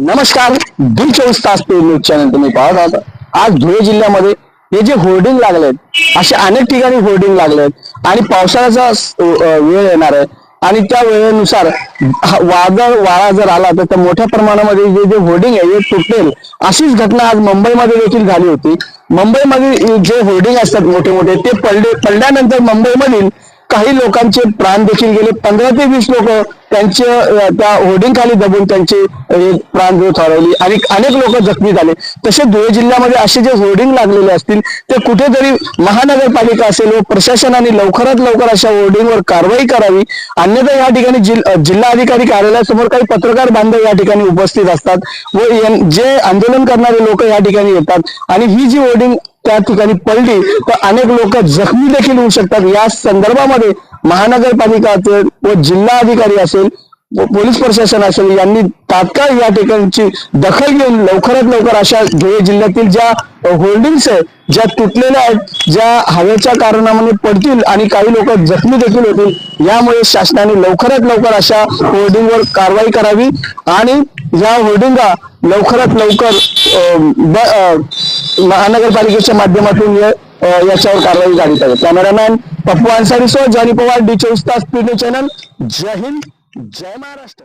नमस्कार दिन चोवीस तास न्यूज चॅनल तुम्ही पाहत आहात. आज धुळे जिल्ह्यामध्ये हे जे होर्डिंग लागलेत असे अनेक ठिकाणी होर्डिंग लागलेत आणि पावसाळ्याचा वेळ येणार आहे. आणि त्या वेळेनुसार वादळ वारा जर आला तर त्या मोठ्या प्रमाणामध्ये जे जे होर्डिंग आहे हे तुटेल अशीच घटना आज मुंबईमध्ये देखील झाली होती. मुंबईमध्ये जे होर्डिंग असतात मोठे मोठे ते पडले पडल्यानंतर मुंबईमधील काही लोकांचे प्राण देखील गेले. पंधरा ते वीस लोक त्यांचे त्या होर्डिंग खाली दबून त्यांचे प्राण ज्योत हरवली आणि अनेक लोक जखमी झाले. तसे धुळे जिल्ह्यामध्ये असे जे होर्डिंग लागलेले असतील ते कुठेतरी महानगरपालिका असेल व प्रशासनाने लवकरात लवकर अशा होर्डिंगवर कारवाई करावी. अन्यथा या ठिकाणी जिल्हा अधिकारी जिल्हाधिकारी कार्यालयासमोर काही पत्रकार बांधव या ठिकाणी उपस्थित असतात व जे आंदोलन करणारे लोक या ठिकाणी येतात. आणि ही जी होर्डिंग त्या ठिकाणी पडली तर अनेक लोक जखमी देखील होऊ शकतात. या संदर्भामध्ये महानगरपालिका असेल व जिल्हा अधिकारी असेल व पोलीस प्रशासन असेल यांनी तात्काळ या ठिकाणची दखल घेऊन लवकरात लवकर अशा धुळे जिल्ह्यातील ज्या होल्डिंग्स आहेत ज्या तुटलेल्या आहेत ज्या हवेच्या कारणामुळे पडतील आणि काही लोक जखमी देखील होतील यामुळे शासनाने लवकरात लवकर अशा होर्डिंगवर कारवाई करावी आणि या होर्डिंगा लवकरात लवकर ब- महानगरपालिकेच्या माध्यमातून याच्यावर कारवाई झाली पाहिजे. कॅमेरामॅन पप्पू अन्सारी सो जॉनी पवार डी चोवीस तास पीडी चॅनल. जय हिंद जय महाराष्ट्र.